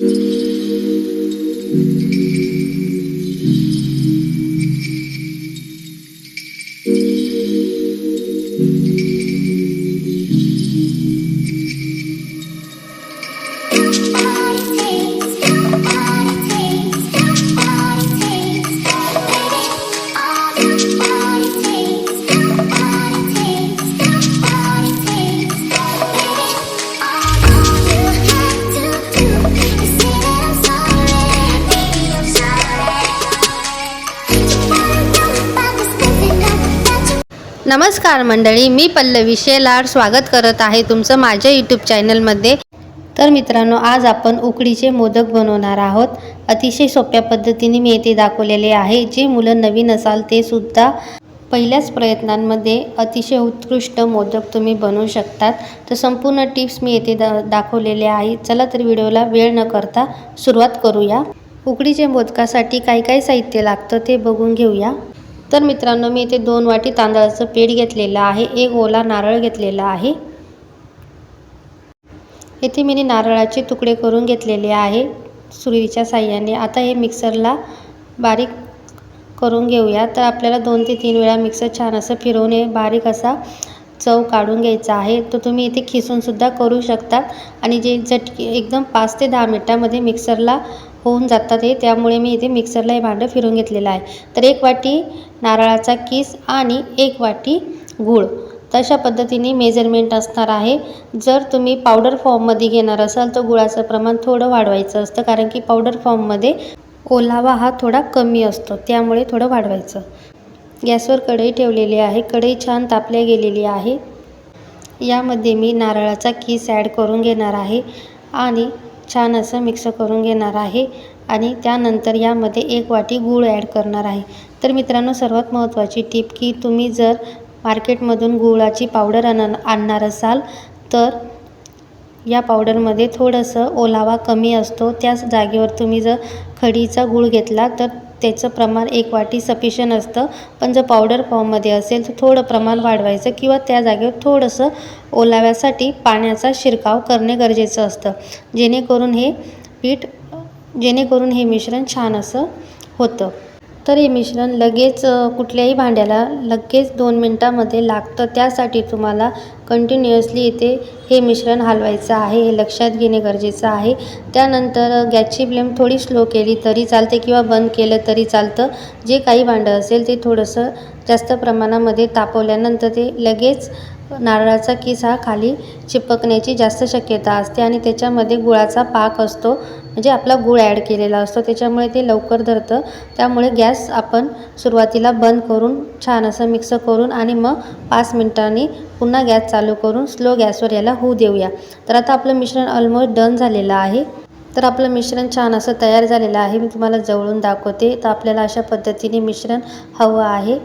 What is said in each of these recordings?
Mm-hmm. नमस्कार मंडळी मी पल्लवी शेलार स्वागत करत आहे तुमचं माझ्या यूट्यूब चॅनलमध्ये तर मित्रांनो आज आपण उकडीचे मोदक बनवणार आहोत. अतिशय सोप्या पद्धतीने मी येथे दाखवलेले आहे. जे मुलं नवीन असाल ते सुद्धा पहिल्याच प्रयत्नांमध्ये अतिशय उत्कृष्ट मोदक तुम्ही बनवू शकतात. तर संपूर्ण टिप्स मी येथे दा दाखवलेले आहे. चला तर व्हिडिओला वेळ न करता सुरुवात करूया. उकडीचे मोदकासाठी काय काय साहित्य लागतं ते बघून घेऊया. तर मित्रांनो मी इथे दोन वाटी तांदळाचं पीठ घेतलेलं आहे एक ओला नारळ घेतलेला आहे. येथे मी नारळाचे तुकडे करून घेतलेले आहे सुरीच्या साह्याने. आता हे मिक्सरला बारीक करून घेऊया. तर आपल्याला दोन ते तीन वेळा मिक्सर छान असं फिरवून हे बारीक असा चव काढून घ्यायचा आहे तो तुम्ही इथे खिसूनसुद्धा करू शकतात आणि जे झटकी एकदम पाच ते दहा मिनटामध्ये मिक्सरला होऊन जातात हे त्यामुळे मी इथे मिक्सरला हे भांडं फिरून घेतलेलं आहे. तर एक वाटी नारळाचा किस आणि एक वाटी गूळ. तशा पद्धतीने मेजरमेंट असणार आहे. जर तुम्ही पावडर फॉर्ममध्ये घेणार असाल तर गुळाचं प्रमाण थोडं वाढवायचं असतं कारण की पावडर फॉर्ममध्ये ओलावा हा थोडा कमी असतो त्यामुळे थोडं वाढवायचं. गॅसवर कढई ठेवलेली आहे. कढई छान तापल्या गेलेली आहे. यामध्ये मी नारळाचा किस ॲड करून घेणार आहे आणि छान असं मिक्स करून घेणार आहे आणि त्यानंतर यामध्ये एक वाटी गूळ ॲड करणार आहे. तर मित्रांनो सर्वात महत्त्वाची टीप की तुम्ही जर मार्केटमधून गुळाची पावडर आण आणणार असाल तर या पावडरमध्ये थोडंसं ओलावा कमी असतो. त्याच जागेवर तुम्ही जर खडीचा गूळ घेतला तर त्याचं प्रमाण एक वाटी सफिशियंट असतं. पण जर पावडर फॉर्ममध्ये असेल तर थोडं प्रमाण वाढवायचं किंवा त्या जागेवर थोडंसं ओलाव्यासाठी पाण्याचा शिरकाव करणे गरजेचं असतं. जेणेकरून हे पीठ जेणेकरून हे मिश्रण छान असं होतं. तर हे मिश्रण लगेच कुठल्याही भांड्याला लगेच दोन मिनटामध्ये लागतं. त्यासाठी तुम्हाला कंटिन्युअसली इथे हे मिश्रण हलवायचं आहे हे लक्षात घेणे गरजेचं आहे. त्यानंतर गॅसची फ्लेम थोडी स्लो केली तरी चालते किंवा बंद केलं तरी चालतं. जे काही भांडं असेल ते थोडंसं जास्त प्रमाणामध्ये तापवल्यानंतर ते लगेच नारळाचा किस हा खाली चिपकण्याची जास्त शक्यता असते आणि त्याच्यामध्ये गुळाचा पाक असतो. म्हणजे आपला गूळ ॲड केलेला असतो त्याच्यामुळे ते लवकर धरतं. त्यामुळे गॅस आपण सुरुवातीला बंद करून छान असं मिक्स करून आणि मग पाच मिनटांनी पुन्हा गॅस चालू करून स्लो गॅसवर याला होऊ देऊया. तर आता आपलं मिश्रण ऑलमोस्ट डन झालेलं आहे. तर आपलं मिश्रण छान असं तयार झालेलं आहे. मी तुम्हाला जवळून दाखवते. तर आपल्याला अशा पद्धतीने मिश्रण हवं आहे.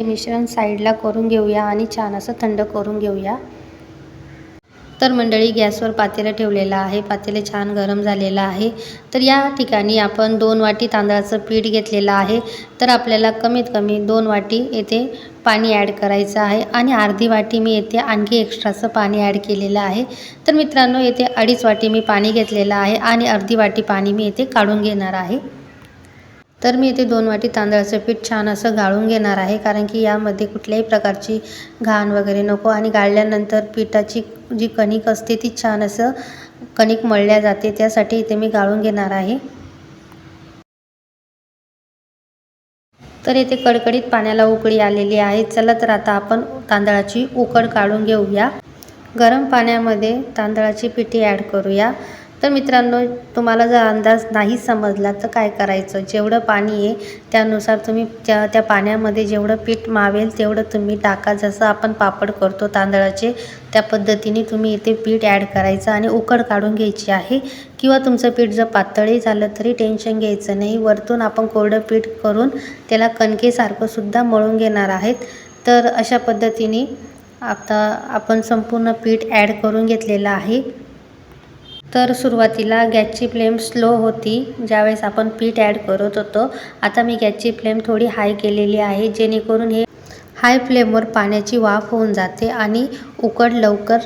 हे मिश्रण साईडला करून घेऊया आणि छान असं थंड करून घेऊया. तर मंडळी गॅसवर पातेलं ठेवलेलं आहे. पातेलं छान गरम झालेलं आहे. तर या ठिकाणी आपण दोन वाटी तांदळाचं पीठ घेतलेलं आहे. तर आपल्याला कमीत कमी दोन वाटी येथे पाणी ॲड करायचं आहे आणि अर्धी वाटी मी येथे आणखी एक्स्ट्राचं पाणी ॲड केलेलं आहे. तर मित्रांनो येथे अडीच वाटी मी पाणी घेतलेलं आहे आणि अर्धी वाटी पाणी मी येथे काढून घेणार आहे. तर मी इथे दोन वाटी तांदळाचं पीठ छान असं गाळून घेणार आहे कारण की यामध्ये कुठल्याही प्रकारची घाण वगैरे नको. आणि गाळल्यानंतर पिठाची जी कणिक असते ती छान असं कणिक मळल्या जाते. त्यासाठी इथे मी गाळून घेणार आहे. तर इथे कडकडीत पाण्याला उकळी आलेली आहे. चला तर आता आपण तांदळाची उकड काढून घेऊया. गरम पाण्यामध्ये तांदळाची पिठी ॲड करूया. तर मित्रांनो तुम्हाला जर अंदाज नाही समजला तर काय करायचं? जेवढं पाणी आहे त्यानुसार तुम्ही त्या त्या पाण्यामध्ये जेवढं पीठ मावेल तेवढं तुम्ही टाका. जसं आपण पापड करतो तांदळाचे त्या पद्धतीने तुम्ही इथे पीठ ॲड करायचं आणि उकड काढून घ्यायची आहे. किंवा तुमचं पीठ जर पातळी झालं तरी टेन्शन घ्यायचं नाही. वरतून आपण कोरडं पीठ करून त्याला कणकेसारखं सुद्धा मळून घेणार आहेत. तर अशा पद्धतीने आता आपण संपूर्ण पीठ ॲड करून घेतलेलं आहे. तर सुरुवातीला गॅसची फ्लेम स्लो होती ज्यावेळेस आपण पीठ ॲड करत होतो. आता मी गॅसची फ्लेम थोडी हाय केलेली आहे जेणेकरून हे हाय फ्लेमवर पाण्याची वाफ होऊन जाते आणि उकड लवकर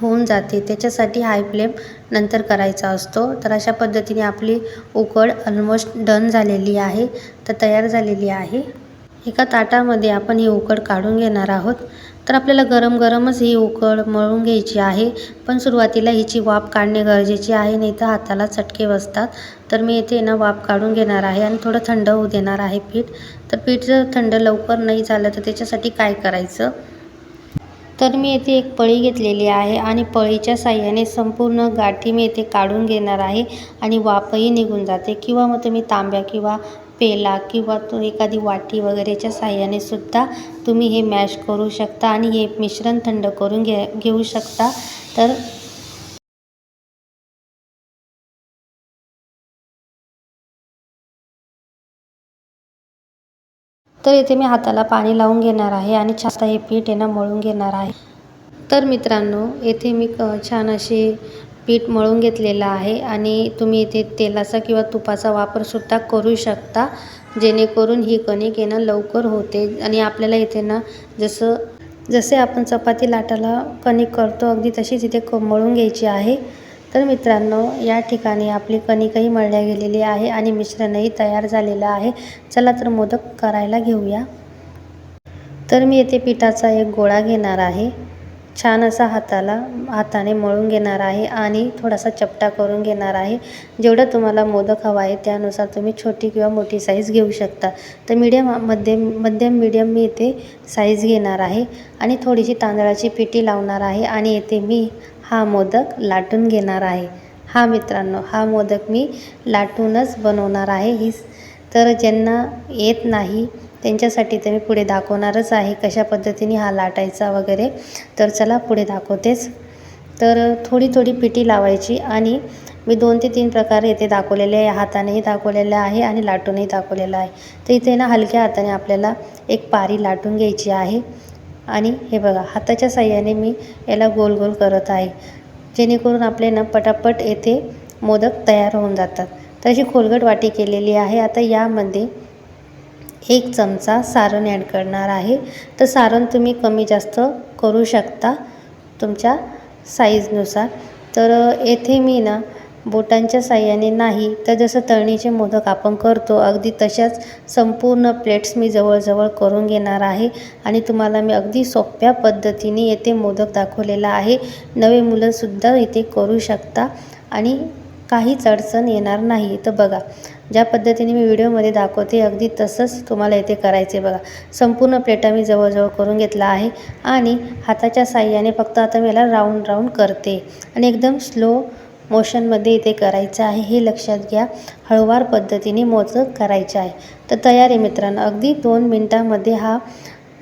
होऊन जाते. त्याच्यासाठी हाय फ्लेम नंतर करायचा असतो. तर अशा पद्धतीने आपली उकड ऑलमोस्ट डन झालेली आहे तर तयार झालेली आहे. एका ताटामध्ये आपण ही उकड काढून घेणार आहोत. तर आपल्याला गरम गरमच ही उकळ मळून घ्यायची आहे. पण सुरुवातीला हिची वाफ काढणे गरजेचे आहे नाही तर हाताला चटके बसतात. तर मी येथे ना वाफ काढून घेणार आहे आणि थोडं थंड होऊ देणार आहे पीठ. तर पीठ जर थंड लवकर नाही झालं तर त्याच्यासाठी काय करायचं? तर मी येथे एक पळी घेतलेली आहे आणि पळीच्या साह्याने संपूर्ण गाठी मी येथे काढून घेणार आहे आणि वाफही निघून जाते. किंवा मग तुम्ही तांब्या किंवा पेला किंवा तो एखादी वाटी वगैरेच्या साह्याने सुद्धा तुम्ही हे मॅश करू शकता आणि हे मिश्रण थंड करून घे घेऊ शकता. तर तर इथे मी हाताला पाणी लावून घेणार आहे आणि छान हे पीठ यांना मळून घेणार आहे. तर मित्रांनो येथे मी छान असे पीठ मळून घेतलेलं आहे आणि तुम्ही इथे तेलाचा किंवा तुपाचा वापरसुद्धा करू शकता. जेणेकरून ही कणिक येणं लवकर होते. आणि आपल्याला इथे ना जसं जसे आपण चपाती लाटाला कणिक करतो अगदी तशीच इथे क मळून घ्यायची आहे. तर मित्रांनो या ठिकाणी आपली कणिकही मळल्या गेलेली आहे आणि मिश्रणही तयार झालेलं आहे. चला तर मोदक करायला घेऊया. तर मी येथे पिठाचा एक गोळा घेणार आहे. छान असा हाताला हाताने मळून घेणार आहे आणि थोडासा चपटा करून घेणार आहे. जेवढं तुम्हाला मोदक हवा आहे त्यानुसार तुम्ही छोटी किंवा मोठी साईज घेऊ शकता. तर मीडियम मध्यम मध्यम मीडियम मी इथे साईज घेणार आहे आणि थोडीशी तांदळाची पिठी लावणार आहे आणि येथे मी हा मोदक लाटून घेणार आहे. हा मित्रांनो हा मोदक मी लाटूनच बनवणार आहे. ही तर ज्यांना येत नाही त्यांच्यासाठी तर मी पुढे दाखवणारच आहे कशा पद्धतीने हा लाटायचा वगैरे. तर चला पुढे दाखवतेच. तर थोडी थोडी पिठी लावायची आणि मी दोन ते तीन प्रकार येथे दाखवलेले आहे. हातानेही दाखवलेलं आहे आणि लाटूनही दाखवलेलं आहे. तर इथे ना हलक्या हाताने आपल्याला एक पारी लाटून घ्यायची आहे. आणि हे बघा हाताच्या साह्याने मी याला गोल गोल करत आहे. जेणेकरून आपले ना पटापट येथे मोदक तयार होऊन जातात. तर अशी खोलगट वाटी केलेली आहे. आता यामध्ये एक चमचा सारण ॲड करणार आहे. तर सारण तुम्ही कमी जास्त करू शकता तुमच्या साईजनुसार तर येथे मी ना बोटांच्या साह्याने नाही तर जसं तळणीचे मोदक आपण करतो अगदी तशाच संपूर्ण प्लेट्स मी जवळजवळ करून घेणार आहे. आणि तुम्हाला मी अगदी सोप्या पद्धतीने येथे मोदक दाखवलेला आहे. नवे मुलंसुद्धा इथे करू शकता आणि काहीच अडचण येणार नाही. तर बघा ज्या पद्धतीने मी व्हिडिओमध्ये दाखवते अगदी तसंच तुम्हाला इथे करायचे बघा. संपूर्ण प्लेटा मी जवळजवळ करून घेतला आहे आणि हाताच्या साह्याने फक्त आता मी याला राऊंड राऊंड करते. आणि एकदम स्लो मोशनमध्ये इथे करायचं आहे. हे लक्षात घ्या हळूवार पद्धतीने मोदक करायचे आहे. तर तयार आहे मित्रांनो अगदी दोन मिनटामध्ये हा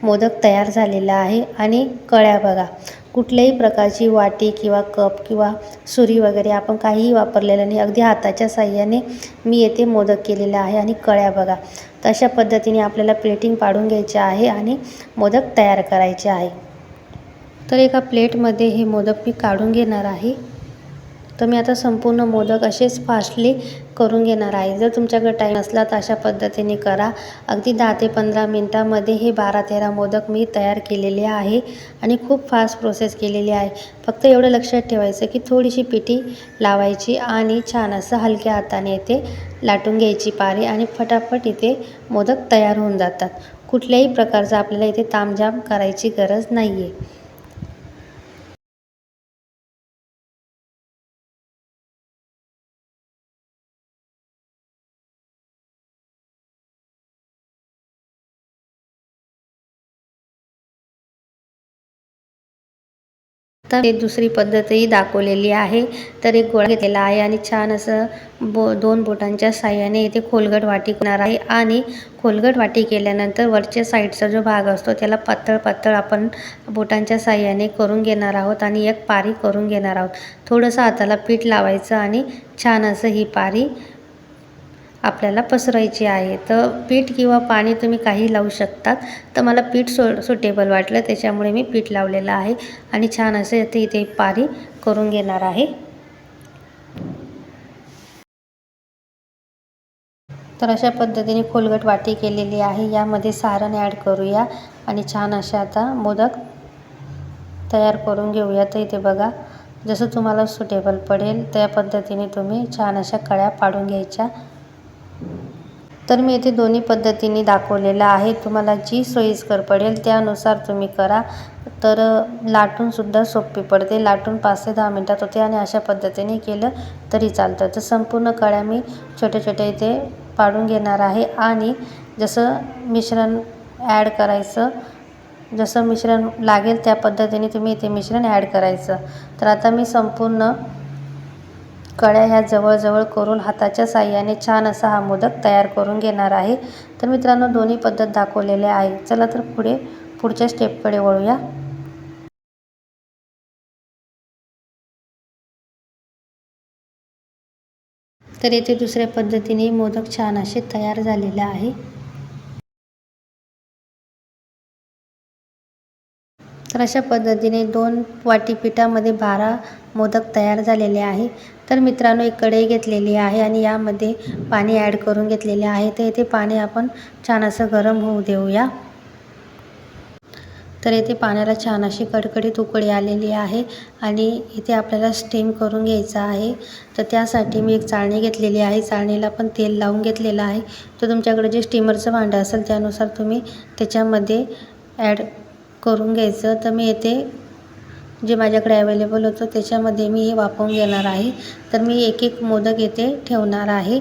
मोदक तयार झालेला आहे. आणि कळ्या बघा कुठल्याही प्रकारची वाटी किंवा कप किंवा सुरी वगैरे आपण काहीही वापरलेलं नाही. अगदी हाताच्या साह्याने मी येथे मोदक केलेला आहे आणि कळ्या बघा. तर अशा पद्धतीने आपल्याला प्लेटिंग पाडून घ्यायचे आहे आणि मोदक तयार करायचे आहे. तर एका प्लेटमध्ये हे मोदक मी काढून घेणार आहे. तर मी आता संपूर्ण मोदक असेच फासले करून घेणार आहे. जर तुमच्याकडे टाईम असला तर अशा पद्धतीने करा. अगदी दहा ते पंधरा मिनटामध्ये हे बारा तेरा मोदक मी तयार केलेले आहे आणि खूप फास्ट प्रोसेस केलेली आहे. फक्त एवढं लक्षात ठेवायचं की थोडीशी पिठी लावायची आणि छान असं हलक्या हाताने येते लाटून घ्यायची पारी आणि फटाफट इथे मोदक तयार होऊन जातात. कुठल्याही प्रकारचा आपल्याला इथे तामझाम करायची गरज नाही आहे तर एक दुसरी पद्धतही दाखवलेली आहे. तर एक गोळा घेतलेला आहे आणि छान असं बो दोन बोटांच्या साह्याने इथे खोलगट वाटी करणार आहे आणि खोलगट वाटी केल्यानंतर वरच्या साईडचा जो भाग असतो त्याला पातळ पातळ आपण बोटांच्या साह्याने करून घेणार आहोत आणि एक पारी करून घेणार आहोत. थोडंसं हाताला पीठ लावायचं आणि छान असं ही पारी आपल्याला पसरायची आहे. तर पीठ किंवा पाणी तुम्ही काही लावू शकतात. तर मला पीठ सो सुटेबल वाटलं त्याच्यामुळे मी पीठ लावलेलं आहे. आणि छान असे ते इथे पारी करून घेणार आहे. तर अशा पद्धतीने खोलगट वाटी केलेली आहे. यामध्ये सारण ॲड करूया. आणि छान असे आता मोदक तयार करून घेऊया. तर इथे बघा जसं तुम्हाला सुटेबल पडेल त्या पद्धतीने तुम्ही छान अशा कळ्या पाडून घ्यायच्या. तर मी इथे दोन्ही पद्धतीने दाखवलेलं आहे. तुम्हाला जी सोयीस्कर पडेल त्यानुसार तुम्ही करा. तर लाटूनसुद्धा सोपी पडते. लाटून पाच ते दहा मिनटात होते आणि अशा पद्धतीने केलं तरी चालतं. तर संपूर्ण कळ्या मी छोट्या छोट्या इथे पाडून घेणार आहे. आणि जसं मिश्रण ॲड करायचं जसं मिश्रण लागेल त्या पद्धतीने तुम्ही इथे मिश्रण ॲड करायचं. तर आता मी संपूर्ण कळ्या ह्या जवळजवळ करून हाताच्या साह्याने छान असा हा मोदक तयार करून घेणार आहे. तर मित्रांनो दोन्ही पद्धत दाखवलेल्या आहे चला तर पुढे पुढच्या स्टेपकडे वळूया. तर येथे दुसऱ्या पद्धतीने मोदक छान असे तयार झालेले आहे. तर अशा पद्धतीने दोन वाटी पिठामध्ये बारा मोदक तयार झालेले आहे. तर मित्रांनो एक कढई घेतलेली आहे आणि यामध्ये पाणी ॲड करून घेतलेले आहे. तर इथे पाणी आपण छान असं गरम होऊ देऊया. तर इथे पाण्याला छान अशी कडकडीत उकळी आलेली आहे आणि इथे आपल्याला स्टीम करून घ्यायचं आहे. तर त्यासाठी मी एक चाळणी घेतलेली आहे. चाळणीला पण तेल लावून घेतलेलं आहे. तर तुमच्याकडे जे स्टीमरचं भांडं असेल त्यानुसार तुम्ही त्याच्यामध्ये ॲड करून घ्यायचं. तर मी येथे जे माझ्याकडे अवेलेबल होतं त्याच्यामध्ये मी हे वापरून घेणार आहे. तर मी एक एक मोदक येथे ठेवणार आहे.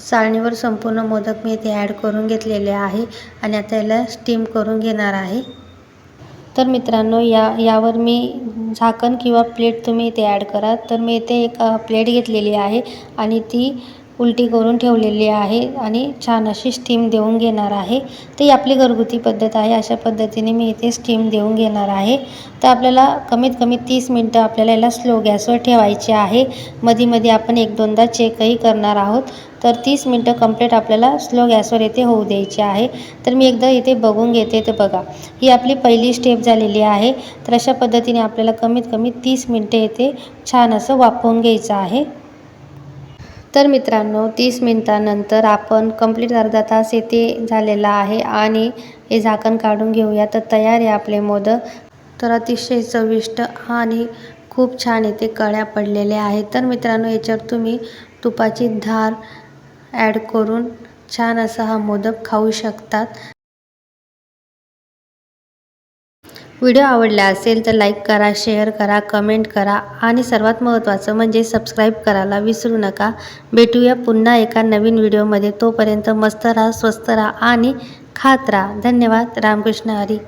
चाळणीवर संपूर्ण मोदक मी इथे ॲड करून घेतलेले आहे आणि आता याला स्टीम करून घेणार आहे. तर मित्रांनो या यावर मी झाकण किंवा प्लेट तुम्ही इथे ॲड करा. तर मी इथे एक प्लेट घेतलेली आहे आणि ती उलटी करून ठेवलेली आहे आणि छान अशी स्टीम देऊन घेणार आहे. ती आपली घरगुती पद्धत आहे. अशा पद्धतीने मी इथे स्टीम देऊन घेणार आहे. तर आपल्याला कमीत कमी तीस मिनटं आपल्याला याला स्लो गॅसवर ठेवायची आहे. मध्ये मध्ये आपण एक दोनदा चेकही करणार आहोत. तर तीस मिनटं कंप्लीट आपल्याला स्लो गॅसवर येथे होऊ द्यायचे आहे. तर मी एकदा इथे बघून घेते तर बघा. ही आपली पहिली स्टेप झालेली आहे. तर अशा पद्धतीने आपल्याला कमीत कमी तीस मिनटं येथे छान असं वाफवून घ्यायचं आहे. तर मित्रांनो तीस मिनटानंतर आपण कंप्लीट अर्धा तास येथे झालेला आहे आणि हे झाकण काढून घेऊया. तर तयार आहे आपले मोदक. तर अतिशय चविष्ट आणि खूप छान इथे कळ्या पडलेल्या आहेत. तर मित्रांनो याच्यावर तुम्ही तुपाची धार ॲड करून छान असा हा मोदक खाऊ शकतात. व्हिडिओ आवडला असेल तर लाईक करा शेअर करा कमेंट करा आणि सर्वात महत्त्वाचं म्हणजे सबस्क्राईब करायला विसरू नका. भेटूया पुन्हा एका नवीन व्हिडिओमध्ये. तोपर्यंत मस्त राहा स्वस्त राहा आणि खात राहा. धन्यवाद. रामकृष्ण हरी.